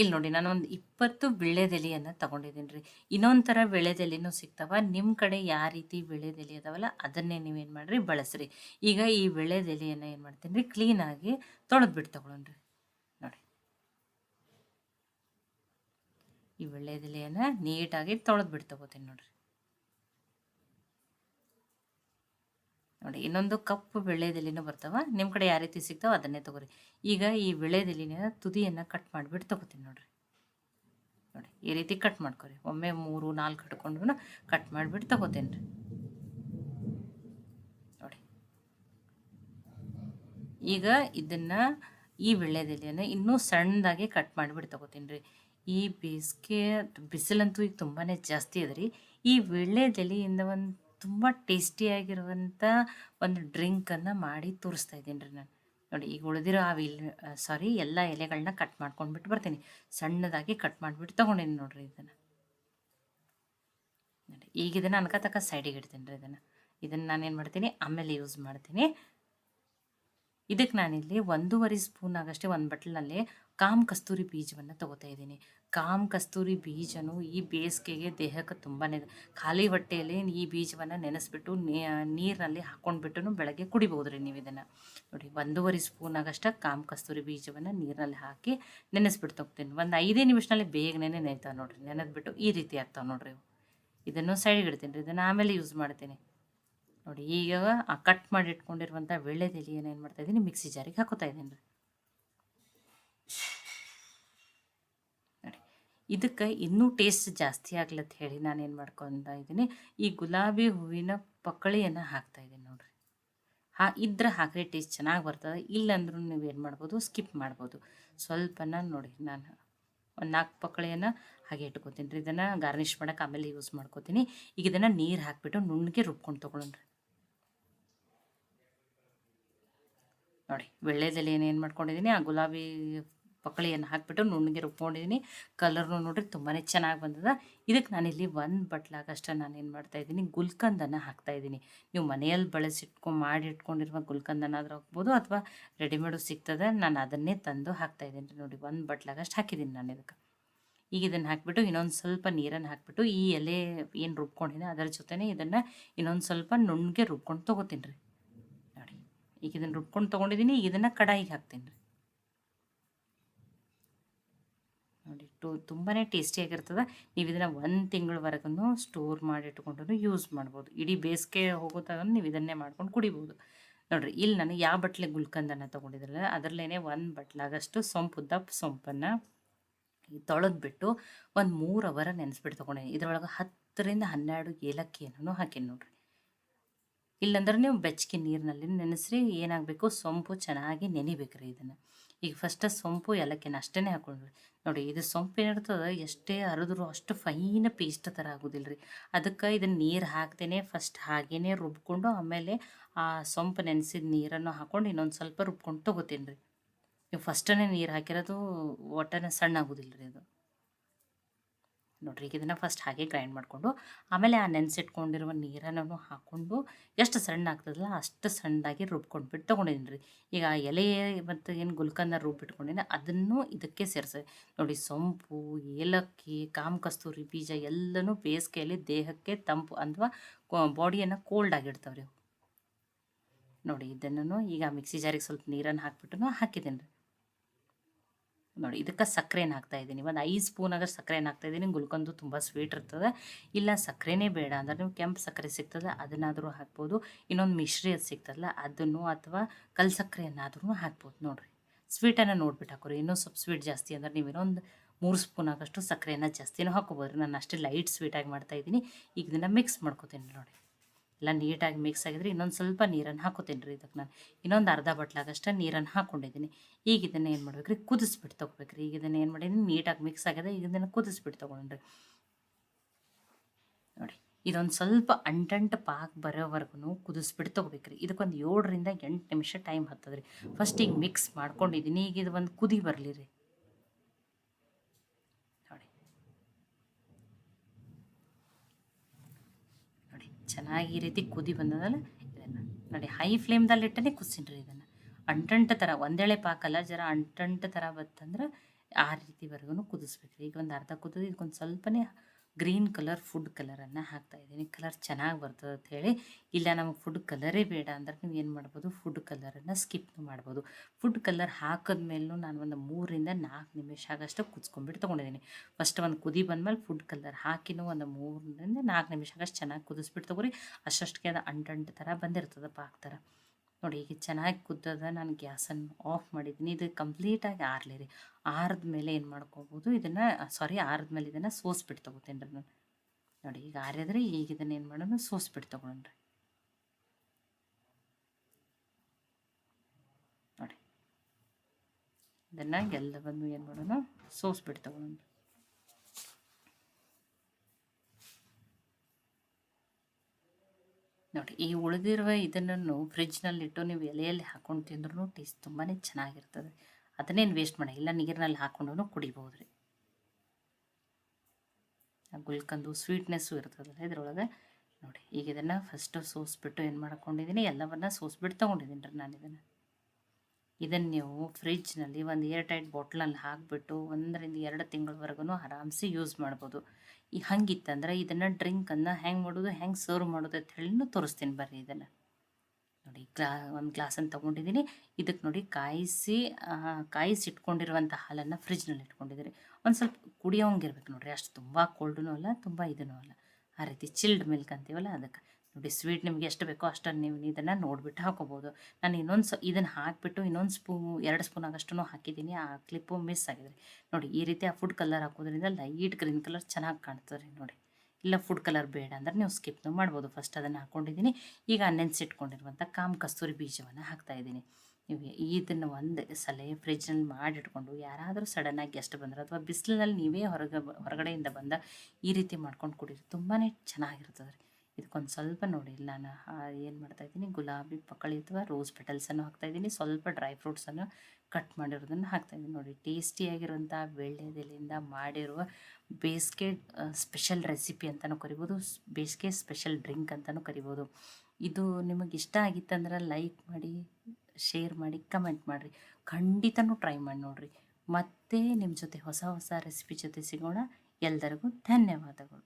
ಇಲ್ಲಿ ನೋಡಿ ನಾನು ಒಂದು ಇಪ್ಪತ್ತು ವೀಳ್ಯದೆಲೆಯನ್ನು ತಗೊಂಡಿದ್ದೀನಿ ರೀ. ಇನ್ನೊಂದು ಥರ ವಿಳ್ಯದೆಲೆನೂ ಸಿಗ್ತಾವ. ನಿಮ್ಮ ಕಡೆ ಯಾವ ರೀತಿ ವೀಳ್ಯದೆಲೆ ಅದಾವಲ್ಲ, ಅದನ್ನೇ ನೀವೇನು ಮಾಡಿರಿ, ಬಳಸ್ರಿ. ಈಗ ಈ ಬೆಳೆದೆಲೆಯನ್ನು ಏನು ಮಾಡ್ತೀನಿ ರೀ ಕ್ಲೀನಾಗಿ ತೊಳೆದ್ಬಿಟ್ಟು ರೀ. ನೋಡಿ. ಈ ವೀಳ್ಯದೆಲೆಯನ್ನು ನೀಟಾಗಿ ತೊಳೆದ್ಬಿಟ್ಟು ತೊಗೋತೀನಿ ನೋಡ್ರಿ. ನೋಡಿ, ಇನ್ನೊಂದು ಕಪ್ಪು ಬೆಳೆದೆಲೆನೂ ಬರ್ತಾವ. ನಿಮ್ಮ ಕಡೆ ಯಾವ ರೀತಿ ಸಿಗ್ತಾವ ಅದನ್ನೇ ತಗೋರಿ. ಈಗ ಈ ಬೆಳೆದೆಲಿನ ತುದಿಯನ್ನು ಕಟ್ ಮಾಡಿಬಿಟ್ಟು ತಗೋತೀನಿ ನೋಡ್ರಿ. ನೋಡಿ, ಈ ರೀತಿ ಕಟ್ ಮಾಡ್ಕೊರಿ. ಒಮ್ಮೆ ಮೂರು, ನಾಲ್ಕು ಕಟ್ಕೊಂಡು ಕಟ್ ಮಾಡಿಬಿಟ್ಟು ತಗೋತೀನಿ ರೀ. ನೋಡಿ. ಈಗ ಇದನ್ನು ಈ ವಿಳ್ಯದೆಲೆಯನ್ನು ಇನ್ನೂ ಸಣ್ಣದಾಗಿ ಕಟ್ ಮಾಡಿಬಿಟ್ಟು ತಗೋತೀನಿ ರೀ. ಈ ಬೇಸಿಗೆ, ಬಿಸಿಲಂತೂ ಈಗ ತುಂಬಾ ಜಾಸ್ತಿ ಅದ ರೀ. ಈ ವಿಳ್ಯದೆಲೆಯಿಂದ ಒಂದು ತುಂಬ ಟೇಸ್ಟಿಯಾಗಿರುವಂಥ ಒಂದು ಡ್ರಿಂಕನ್ನು ಮಾಡಿ ತೋರಿಸ್ತಾ ಇದ್ದೀನಿ ರೀ ನಾನು. ನೋಡಿ, ಈಗ ಉಳಿದಿರೋ ಆ ವಿಲ್ ಸಾರಿ ಎಲ್ಲ ಎಲೆಗಳನ್ನ ಕಟ್ ಮಾಡ್ಕೊಂಡ್ಬಿಟ್ಟು ಬರ್ತೀನಿ. ಸಣ್ಣದಾಗಿ ಕಟ್ ಮಾಡಿಬಿಟ್ಟು ತೊಗೊಂಡಿನಿ ನೋಡಿರಿ ಇದನ್ನು. ನೋಡಿ, ಈಗ ಇದನ್ನು ಅನ್ಕತಕ್ಕ ಸೈಡಿಗೆ ಇಡ್ತೀನಿ ರೀ ಇದನ್ನು. ಇದನ್ನು ನಾನೇನು ಮಾಡ್ತೀನಿ? ಆಮೇಲೆ ಯೂಸ್ ಮಾಡ್ತೀನಿ. ಇದಕ್ಕೆ ನಾನಿಲ್ಲಿ ಒಂದೂವರೆ ಸ್ಪೂನ್ ಆಗಷ್ಟೇ ಒಂದು ಬಟ್ಲಿನಲ್ಲಿ ಕಾಮ್ ಕಸ್ತೂರಿ ಬೀಜವನ್ನು ತೊಗೋತಾ ಇದ್ದೀನಿ. ಕಾಮ್ ಕಸ್ತೂರಿ ಬೀಜನು ಈ ಬೇಸಿಗೆಗೆ ದೇಹಕ್ಕೆ ತುಂಬಾ ಖಾಲಿ ಹೊಟ್ಟೆಯಲ್ಲಿ ಈ ಬೀಜವನ್ನು ನೆನೆಸ್ಬಿಟ್ಟು ನೀರಿನಲ್ಲಿ ಹಾಕ್ಕೊಂಡ್ಬಿಟ್ಟು ಬೆಳಗ್ಗೆ ಕುಡಿಬೋದು ರೀ ನೀವು ಇದನ್ನು. ನೋಡಿ, ಒಂದೂವರೆ ಸ್ಪೂನ್ ಆಗಷ್ಟ ಕಾಮ್ ಕಸ್ತೂರಿ ಬೀಜವನ್ನು ನೀರಿನಲ್ಲಿ ಹಾಕಿ ನೆನೆಸ್ಬಿಟ್ಟು ತೊಗ್ತೀನಿ ಒಂದು ಐದೇ ನಿಮಿಷದಲ್ಲಿ ಬೇಗನೆ ನೆನೆತಾವೆ ನೋಡಿರಿ. ನೆನೆದ್ಬಿಟ್ಟು ಈ ರೀತಿ ಆಗ್ತಾವೆ ನೋಡಿರಿ ಇದನ್ನು ಸೈಡ್ಗಿಡ್ತೀನಿ ರೀ. ಇದನ್ನು ಆಮೇಲೆ ಯೂಸ್ ಮಾಡ್ತೀನಿ. ನೋಡಿ, ಈಗ ಆ ಕಟ್ ಮಾಡಿ ಇಟ್ಕೊಂಡಿರುವಂಥ ವೀಳ್ಯದೆಲೆಯನ್ನು ಏನು ಮಾಡ್ತಾ ಇದ್ದೀನಿ, ಮಿಕ್ಸಿ ಜಾರಿಗೆ ಹಾಕೋತಾ ಇದ್ದೀನಿ. ನೋಡಿ, ಇದಕ್ಕೆ ಇನ್ನೂ ಟೇಸ್ಟ್ ಜಾಸ್ತಿ ಆಗ್ಲತ್ತ ಹೇಳಿ ನಾನು ಏನು ಮಾಡ್ಕೊತಾ ಇದ್ದೀನಿ. ಈ ಗುಲಾಬಿ ಹೂವಿನ ಪಕ್ಕಳಿಯನ್ನು ಹಾಕ್ತಾ ಇದ್ದೀನಿ ನೋಡಿರಿ. ಹಾ, ಇದ್ರೆ ಹಾಕ್ರಿ ಟೇಸ್ಟ್ ಚೆನ್ನಾಗಿ ಬರ್ತದೆ. ಇಲ್ಲಂದ್ರೂ ನೀವು ಏನು ಮಾಡ್ಬೋದು ಸ್ಕಿಪ್ ಮಾಡ್ಬೋದು. ಸ್ವಲ್ಪನ ನೋಡಿ ನಾನು ಒಂದು ನಾಲ್ಕು ಪಕ್ಕಳೆಯನ್ನು ಹಾಗೆ ಇಟ್ಕೊತೀನಿ ರೀ. ಇದನ್ನು ಗಾರ್ನಿಷ್ ಮಾಡೋಕೆ ಆಮೇಲೆ ಯೂಸ್ ಮಾಡ್ಕೋತೀನಿ. ಈಗ ಇದನ್ನು ನೀರು ಹಾಕಿಬಿಟ್ಟು ನುಣ್ಣಗೆ ರುಬ್ಕೊಂಡು ತೊಗೊಳೋಣ್ರಿ. ನೋಡಿ ವಿಳ್ಯದೆಲೆ ಏನು ಮಾಡ್ಕೊಂಡಿದ್ದೀನಿ ಆ ಗುಲಾಬಿ ಪಕ್ಕಳಿಯನ್ನು ಹಾಕಿಬಿಟ್ಟು ನುಣ್ಣಗೆ ರುಬ್ಕೊಂಡಿದ್ದೀನಿ ಕಲರ್ನು ನೋಡಿರಿ ತುಂಬಾ ಚೆನ್ನಾಗಿ ಬಂದದ. ಇದಕ್ಕೆ ನಾನಿಲ್ಲಿ ಒಂದು ಬಟ್ಲಾಗಷ್ಟು ನಾನೇನು ಮಾಡ್ತಾಯಿದ್ದೀನಿ ಗುಲ್ಕಂದನ್ನು ಹಾಕ್ತಾಯಿದ್ದೀನಿ ನೀವು ಮನೆಯಲ್ಲಿ ಬಳಸಿಟ್ಕೊ ಮಾಡಿ ಇಟ್ಕೊಂಡಿರುವ ಗುಲ್ಕಂದನಾದ್ರೂ ಹಾಕ್ಬೋದು, ಅಥವಾ ರೆಡಿಮೇಡು ಸಿಗ್ತದೆ. ನಾನು ಅದನ್ನೇ ತಂದು ಹಾಕ್ತಾಯಿದ್ದೀನಿ ನೋಡಿ, ಒಂದು ಬಟ್ಲಾಗಷ್ಟು ಹಾಕಿದ್ದೀನಿ ನಾನು ಇದಕ್ಕೆ. ಈಗ ಇದನ್ನು ಹಾಕಿಬಿಟ್ಟು ಇನ್ನೊಂದು ಸ್ವಲ್ಪ ನೀರನ್ನು ಹಾಕಿಬಿಟ್ಟು ಈ ಎಲೆ ಏನು ರುಬ್ಕೊಂಡಿದ್ದೀನಿ ಅದರ ಜೊತೆನೇ ಇದನ್ನು ಇನ್ನೊಂದು ಸ್ವಲ್ಪ ನುಣ್ಣಗೆ ರುಬ್ಕೊಂಡು ತೊಗೋತೀನಿ ರೀ. ಈಗ ಇದನ್ನು ರುಬ್ಕೊಂಡು ತೊಗೊಂಡಿದ್ದೀನಿ ಈಗ ಇದನ್ನು ಕಡಾಯಿಗೆ ಹಾಕ್ತೀನಿ ನೋಡಿ, ಟು ತುಂಬಾ ಟೇಸ್ಟಿಯಾಗಿರ್ತದೆ ನೀವು ಇದನ್ನು ಒಂದು ತಿಂಗಳವರೆಗೂ ಸ್ಟೋರ್ ಮಾಡಿ ಇಟ್ಕೊಂಡು ಯೂಸ್ ಮಾಡ್ಬೋದು. ಇಡೀ ಬೇಸಿಗೆ ಹೋಗೋದಾಗ ನೀವು ಇದನ್ನೇ ಮಾಡ್ಕೊಂಡು ಕುಡಿಬೋದು. ನೋಡಿರಿ, ಇಲ್ಲಿ ನಾನು ಯಾವ ಬಟ್ಲೆ ಗುಲ್ಕಂದನ್ನು ತೊಗೊಂಡಿದ್ರಲ್ಲ ಅದರಲ್ಲೇ ಒಂದು ಬಟ್ಲಾಗಷ್ಟು ಸೊಂಪು ದಪ್ಪ ಸೊಂಪನ್ನು ತೊಳೆದ್ಬಿಟ್ಟು ಒಂದು ಮೂರು ಅವರ ನೆನೆಸ್ಬಿಟ್ಟು ತೊಗೊಂಡಿದ್ದೀನಿ ಇದರೊಳಗೆ ಹತ್ತರಿಂದ ಹನ್ನೆರಡು ಏಲಕ್ಕಿಯನ್ನು ಹಾಕೀನಿ ನೋಡಿರಿ. ಇಲ್ಲಾಂದ್ರೆ ನೀವು ಬೆಚ್ಚಗೆ ನೀರಿನಲ್ಲಿ ನೆನೆಸ್ರಿ, ಏನಾಗಬೇಕು ಸೊಂಪು ಚೆನ್ನಾಗಿ ನೆನಿಬೇಕ್ರಿ ಇದನ್ನು. ಈಗ ಫಸ್ಟ್ ಸೊಂಪು ಏಲಕ್ಕಿನ ಅಷ್ಟೇ ಹಾಕೊಂಡ್ರಿ. ನೋಡಿ ಇದು ಸೊಂಪು ಏನಿರ್ತದೆ, ಎಷ್ಟೇ ಹರಿದ್ರು ಅಷ್ಟು ಫೈನ್ ಪೇಸ್ಟ್ ಥರ ಆಗೋದಿಲ್ಲ ರೀ ಅದಕ್ಕೆ ಇದನ್ನು ನೀರು ಹಾಕ್ತೇನೆ ಫಸ್ಟ್ ಹಾಗೇ ರುಬ್ಕೊಂಡು ಆಮೇಲೆ ಆ ಸೊಂಪು ನೆನೆಸಿದ ನೀರನ್ನು ಹಾಕ್ಕೊಂಡು ಇನ್ನೊಂದು ಸ್ವಲ್ಪ ರುಬ್ಕೊಂಡು ತೊಗೋತೀನಿ ರೀ ನೀವು ಫಸ್ಟನೇ ನೀರು ಹಾಕಿರೋದು, ಒಟ್ಟನೇ ಸಣ್ಣ ಆಗೋದಿಲ್ಲ ರೀ ಅದು. ನೋಡ್ರಿ ಈಗ ಇದನ್ನು ಫಸ್ಟ್ ಹಾಗೆ ಗ್ರೈಂಡ್ ಮಾಡಿಕೊಂಡು, ಆಮೇಲೆ ಆ ನೆನೆಸಿಟ್ಕೊಂಡಿರುವ ನೀರನ್ನು ಹಾಕ್ಕೊಂಡು ಎಷ್ಟು ಸಣ್ಣ ಆಗ್ತದಲ್ಲ ಅಷ್ಟು ಸಣ್ಣದಾಗಿ ರುಬ್ಕೊಂಡ್ಬಿಟ್ಟು ತೊಗೊಂಡಿದ್ದೀನಿ ರೀ. ಈಗ ಆ ಎಲೆ ಮತ್ತು ಏನು ಗುಲ್ಕನ್ನ ರುಬ್ಬಿಟ್ಕೊಂಡಿನಿ ಅದನ್ನು ಇದಕ್ಕೆ ಸೇರಿಸಿ. ನೋಡಿ ಸೊಂಪು, ಏಲಕ್ಕಿ, ಕಾಮ ಕಸ್ತೂರಿ ಬೀಜ ಎಲ್ಲನೂ ಬೇಸಿಗೆಯಲ್ಲಿ ದೇಹಕ್ಕೆ ತಂಪು ಅಥವಾ ಬಾಡಿಯನ್ನು ಕೋಲ್ಡ್ ಆಗಿಡ್ತಾವೆ ರೀ ನೋಡಿ ಇದನ್ನು ಈಗ ಮಿಕ್ಸಿ ಜಾರಿಗೆ ಸ್ವಲ್ಪ ನೀರನ್ನು ಹಾಕ್ಬಿಟ್ಟು ಹಾಕಿದ್ದೀನಿ ರೀ. ನೋಡಿ, ಇದಕ್ಕೆ ಸಕ್ಕರೆನ ಹಾಕ್ತಾ ಇದ್ದೀನಿ. ಒಂದು ಐದು ಸ್ಪೂನ್ ಆಗ ಸಕ್ಕರೆನ ಹಾಕ್ತಾ ಇದ್ದೀನಿ. ಗುಲ್ಕಂದು ತುಂಬ ಸ್ವೀಟ್ ಇರ್ತದೆ. ಇಲ್ಲ, ಸಕ್ಕರೆನೇ ಬೇಡ ಅಂದ್ರೆ ನೀವು ಕೆಂಪು ಸಕ್ಕರೆ ಸಿಗ್ತದೆ, ಅದನ್ನಾದರೂ ಹಾಕ್ಬೋದು. ಇನ್ನೊಂದು ಮಿಶ್ರಿ ಅದು ಸಿಗ್ತದಲ್ಲ, ಅದನ್ನು ಅಥವಾ ಕಲ್ ಸಕ್ಕರೆಯನ್ನಾದ್ರೂ ಹಾಕ್ಬೋದು ನೋಡಿರಿ. ಸ್ವೀಟನ್ನು ನೋಡ್ಬಿಟ್ಟು ಹಾಕೋರಿ. ಇನ್ನೂ ಸ್ವಲ್ಪ ಸ್ವೀಟ್ ಜಾಸ್ತಿ ಅಂದ್ರೆ ನೀವು ಇನ್ನೊಂದು ಮೂರು ಸ್ಪೂನ್ ಆಗಷ್ಟು ಸಕ್ಕರೆಯನ್ನು ಜಾಸ್ತಿನೂ ಹಾಕೋಬೋದು ನಾನು ಅಷ್ಟೇ ಲೈಟ್ ಸ್ವೀಟಾಗಿ ಮಾಡ್ತಾಯಿದ್ದೀನಿ ಈಗ ಇದನ್ನು ಮಿಕ್ಸ್ ಮಾಡ್ಕೋತೀನಿ ನೋಡಿ ಎಲ್ಲ ನೀಟಾಗಿ ಮಿಕ್ಸ್ ಆಗಿದ್ರೆ ಇನ್ನೊಂದು ಸ್ವಲ್ಪ ನೀರನ್ನು ಹಾಕೋತೀನಿ ರೀ ಇದಕ್ಕೆ ನಾನು. ಇನ್ನೊಂದು ಅರ್ಧ ಬಟ್ಲಾಗಷ್ಟು ನೀರನ್ನು ಹಾಕ್ಕೊಂಡಿದ್ದೀನಿ ಈಗ ಇದನ್ನು ಏನು ಮಾಡ್ಬೇಕು ರೀ ಕುದಿಸ್ಬಿಟ್ಟು ತೊಗೋಬೇಕು ರೀ ಈಗ ಇದನ್ನು ಏನು ಮಾಡಿದ್ದೀನಿ ನೀಟಾಗಿ ಮಿಕ್ಸ್ ಆಗಿದೆ. ಈಗ ಇದನ್ನು ಕುದಿಸ್ಬಿಟ್ಟು ತೊಗೊಂಡ್ರಿ. ನೋಡಿ, ಇದೊಂದು ಸ್ವಲ್ಪ ಅಂಟಂಟು ಪಾಕ್ ಬರೋವರೆಗೂ ಕುದಿಸ್ಬಿಟ್ಟು ತೊಗೋಬೇಕು ರೀ ಇದಕ್ಕೊಂದು ಏಳರಿಂದ ಎಂಟು ನಿಮಿಷ ಟೈಮ್ ಹತ್ತದ್ರಿ. ಫಸ್ಟ್ ಈಗ ಮಿಕ್ಸ್ ಮಾಡ್ಕೊಂಡಿದ್ದೀನಿ ಈಗ ಇದು ಒಂದು ಕುದಿ ಬರಲಿ ರೀ. ಚೆನ್ನಾಗಿ ಈ ರೀತಿ ಕುದಿ ಬಂದದಲ್ಲ ಇದನ್ನು ನೋಡಿ ಹೈ ಫ್ಲೇಮ್ದಲ್ಲಿ ಇಟ್ಟನೆ ಕುದಿಸಿನ್ರಿ ಇದನ್ನು. ಅಂಟಂಟು ಥರ ಒಂದೇಳೆ ಪಾಕಲ್ಲ, ಜರ ಅಂಟಂಟು ಥರ ಬತ್ತಂದ್ರೆ ಆ ರೀತಿವರೆಗೂ ಕುದಿಸ್ಬೇಕು ಈಗ ಒಂದು ಅರ್ಧ ಕುದಿದು, ಇದಕ್ಕೊಂದು ಸ್ವಲ್ಪನೇ ಗ್ರೀನ್ ಕಲರ್ ಫುಡ್ ಕಲರನ್ನು ಹಾಕ್ತಾ ಇದ್ದೀನಿ. ಕಲರ್ ಚೆನ್ನಾಗಿ ಬರ್ತದೆ ಅಂತ ಹೇಳಿ. ಇಲ್ಲ, ನಮಗೆ ಫುಡ್ ಕಲರೇ ಬೇಡ ಅಂದ್ರೆ ನೀವು ಏನು ಮಾಡ್ಬೋದು, ಫುಡ್ ಕಲರನ್ನು ಸ್ಕಿಪ್ ಮಾಡ್ಬೋದು. ಫುಡ್ ಕಲರ್ ಹಾಕಿದ್ಮೇಲೂ ನಾನು ಒಂದು ಮೂರರಿಂದ ನಾಲ್ಕು ನಿಮಿಷ ಆಗಷ್ಟು ಕುದಿಸ್ಕೊಂಡ್ಬಿಟ್ಟು ತೊಗೊಂಡಿದ್ದೀನಿ. ಫಸ್ಟ್ ಒಂದು ಕುದಿ ಬಂದಮೇಲೆ ಫುಡ್ ಕಲರ್ ಹಾಕಿನೂ ಒಂದು ಮೂರರಿಂದ ನಾಲ್ಕು ನಿಮಿಷ ಆಗಷ್ಟು ಚೆನ್ನಾಗಿ ಕುದಿಸ್ಬಿಟ್ಟು ತೊಗೊರಿ. ಅಷ್ಟಷ್ಟಕ್ಕೆ ಅದು ಅಂಟಂಟು ಥರ ಬಂದಿರ್ತದೆ ಪಾಕ್ ಥರ. ನೋಡಿ ಈಗ ಚೆನ್ನಾಗಿ ಕುದ್ದದ ನಾನು ಗ್ಯಾಸನ್ನು ಆಫ್ ಮಾಡಿದ್ದೀನಿ. ಇದು ಕಂಪ್ಲೀಟಾಗಿ ಆರಲಿ ರೀ. ಆರಿದ ಮೇಲೆ ಏನು ಮಾಡ್ಕೋಬೋದು? ಇದನ್ನು, ಸಾರಿ, ಆರಿದ ಮೇಲೆ ಇದನ್ನು ಸೋಸ್ಬಿಟ್ಟು ತೊಗೋತೀನಿ ರೀ ನಾನು ನೋಡಿ, ಈಗ ಆರಿದ್ರೆ ಈಗ ಇದನ್ನು ಏನು ಮಾಡೋಣ? ಸೋಸ್ಬಿಟ್ಟು ರೀ. ನೋಡಿ. ಇದನ್ನು ಎಲ್ಲವನ್ನು ಏನು ಮಾಡೋಣ? ಸೋಸ್ಬಿಟ್ಟು ತೊಗೊಳ್ರಿ ನೋಡಿ, ಈ ಉಳಿದಿರುವ ಇದನ್ನು ಫ್ರಿಜ್ನಲ್ಲಿಟ್ಟು ನೀವು ಎಲೆಯಲ್ಲಿ ಹಾಕೊಂಡು ತಿಂದ್ರೂ ಟೇಸ್ಟ್ ತುಂಬಾ ಚೆನ್ನಾಗಿರ್ತದೆ. ಅದನ್ನೇನು ವೇಸ್ಟ್ ಮಾಡಿ ಇಲ್ಲ ನೀರಿನಲ್ಲಿ ಹಾಕ್ಕೊಂಡು ಕುಡಿಬೋದು ರೀ ಗುಲ್ಕಂದು ಸ್ವೀಟ್ನೆಸ್ಸು ಇರ್ತದಲ್ಲ ಇದ್ರೊಳಗೆ. ನೋಡಿ, ಈಗ ಇದನ್ನು ಫಸ್ಟು ಸೋಸ್ಬಿಟ್ಟು ಏನು ಮಾಡ್ಕೊಂಡಿದ್ದೀನಿ ಎಲ್ಲವನ್ನು ಸೋಸ್ಬಿಟ್ಟು ತೊಗೊಂಡಿದ್ದೀನಿ ರೀ ನಾನು ಇದನ್ನು ಇದನ್ನು ನೀವು ಫ್ರಿಜ್ನಲ್ಲಿ ಒಂದು ಏರ್ ಟೈಟ್ ಬಾಟ್ಲಲ್ಲಿ ಹಾಕಿಬಿಟ್ಟು ಒಂದರಿಂದ ಎರಡು ತಿಂಗಳವರೆಗೂ ಆರಾಮ್ಸೆ ಯೂಸ್ ಮಾಡ್ಬೋದು. ಈ ಹಂಗಿತ್ತಂದ್ರೆ ಇದನ್ನು ಡ್ರಿಂಕನ್ನು ಹೆಂಗೆ ಮಾಡೋದು ಹೆಂಗೆ ಸರ್ವ್ ಮಾಡೋದು ಅಂತ ಹೇಳಿನೂ ತೋರಿಸ್ತೀನಿ ಬರ್ರಿ ಇದನ್ನು. ನೋಡಿ ಗ್ಲಾ, ಒಂದು ಗ್ಲಾಸನ್ನು ತೊಗೊಂಡಿದ್ದೀನಿ. ಇದಕ್ಕೆ ನೋಡಿ ಕಾಯಿಸಿ ಕಾಯಿಸಿ ಇಟ್ಕೊಂಡಿರುವಂಥ ಹಾಲನ್ನು ಫ್ರಿಜ್ನಲ್ಲಿ ಇಟ್ಕೊಂಡಿದ್ದೀನಿ. ಒಂದು ಸ್ವಲ್ಪ ಕುಡಿಯೋಂಗಿರ್ಬೇಕು ನೋಡಿರಿ. ಅಷ್ಟು ತುಂಬ ಕೋಲ್ಡೂ ಅಲ್ಲ, ತುಂಬ ಇದೂ ಅಲ್ಲ. ಆ ರೀತಿ ಚಿಲ್ಡ್ ಮಿಲ್ಕ್ ಅಂತೀವಲ್ಲ ಅದಕ್ಕೆ. ನೋಡಿ ನಿಮ್ಗೆ ಎಷ್ಟು ಬೇಕೋ ಅಷ್ಟನ್ನು ನೀವು ಇದನ್ನು ನೋಡಿಬಿಟ್ಟು ಹಾಕೋಬೋದು. ನಾನು ಇನ್ನೊಂದು ಸ ಇದನ್ನು ಹಾಕಿಬಿಟ್ಟು ಇನ್ನೊಂದು ಸ್ಪೂ ಎರಡು ಸ್ಪೂನ್ ಆಗಷ್ಟು ಹಾಕಿದ್ದೀನಿ. ಆ ಕ್ಲಿಪ್ಪು ಮಿಸ್ ಆಗಿದೆ ನೋಡಿ, ಈ ರೀತಿ ಆ ಫುಡ್ ಕಲರ್ ಹಾಕೋದ್ರಿಂದ ಲೈಟ್ ಗ್ರೀನ್ ಕಲರ್ ಚೆನ್ನಾಗಿ ಕಾಣ್ತದೆ ರೀ ನೋಡಿ. ಇಲ್ಲ ಫುಡ್ ಕಲರ್ ಬೇಡ ಅಂದ್ರೆ ನೀವು ಸ್ಕಿಪ್ನು ಮಾಡ್ಬೋದು. ಫಸ್ಟ್ ಅದನ್ನು ಹಾಕ್ಕೊಂಡಿದ್ದೀನಿ ಈಗ ನೆನೆಸಿಟ್ಕೊಂಡಿರುವಂಥ ಕಾಮ್ ಕಸ್ತೂರಿ ಬೀಜವನ್ನು ಹಾಕ್ತಾಯಿದ್ದೀನಿ ನೀವು ಇದನ್ನು ಒಂದು ಸಲ ಫ್ರಿಜ್ನಲ್ಲಿ ಮಾಡಿಟ್ಕೊಂಡು ಯಾರಾದರೂ ಸಡನ್ನಾಗಿ ಗೆಸ್ಟ್ ಬಂದರೆ ಅಥವಾ ಬಿಸಿಲಿನಲ್ಲಿ ನೀವೇ ಹೊರಗೆ ಹೊರಗಡೆಯಿಂದ ಬಂದ ಈ ರೀತಿ ಮಾಡ್ಕೊಂಡು ಕುಡೀರಿ. ತುಂಬಾ ಚೆನ್ನಾಗಿರ್ತದೆ ಇದಕ್ಕೊಂದು ಸ್ವಲ್ಪ ನೋಡಿ, ನಾನು ಏನು ಮಾಡ್ತಾಯಿದ್ದೀನಿ ಗುಲಾಬಿ ಪಕ್ಕಳಿ ಅಥವಾ ರೋಸ್ ಪೆಟಲ್ಸನ್ನು ಹಾಕ್ತಾಯಿದ್ದೀನಿ ಸ್ವಲ್ಪ ಡ್ರೈ ಫ್ರೂಟ್ಸನ್ನು ಕಟ್ ಮಾಡಿರೋದನ್ನು ಹಾಕ್ತಾಯಿದ್ದೀನಿ ನೋಡಿ ಟೇಸ್ಟಿಯಾಗಿರುವಂಥ ಬೆಳ್ಳೆದೆಲೆಯಿಂದ ಮಾಡಿರುವ ಬೇಸಿಗೆ ಸ್ಪೆಷಲ್ ರೆಸಿಪಿ ಅಂತಲೂ ಕರಿಬೋದು ಬೇಸಿಗೆ ಸ್ಪೆಷಲ್ ಡ್ರಿಂಕ್ ಅಂತಲೂ ಕರಿಬೋದು. ಇದು ನಿಮಗೆ ಇಷ್ಟ ಆಗಿತ್ತಂದ್ರೆ ಲೈಕ್ ಮಾಡಿ ಶೇರ್ ಮಾಡಿ ಕಮೆಂಟ್ ಮಾಡಿರಿ. ಖಂಡಿತನೂ ಟ್ರೈ ಮಾಡಿ ನೋಡಿರಿ. ಮತ್ತೆ ನಿಮ್ಮ ಜೊತೆ ಹೊಸ ಹೊಸ ರೆಸಿಪಿ ಜೊತೆ ಸಿಗೋಣ. ಎಲ್ಲರಿಗೂ ಧನ್ಯವಾದಗಳು.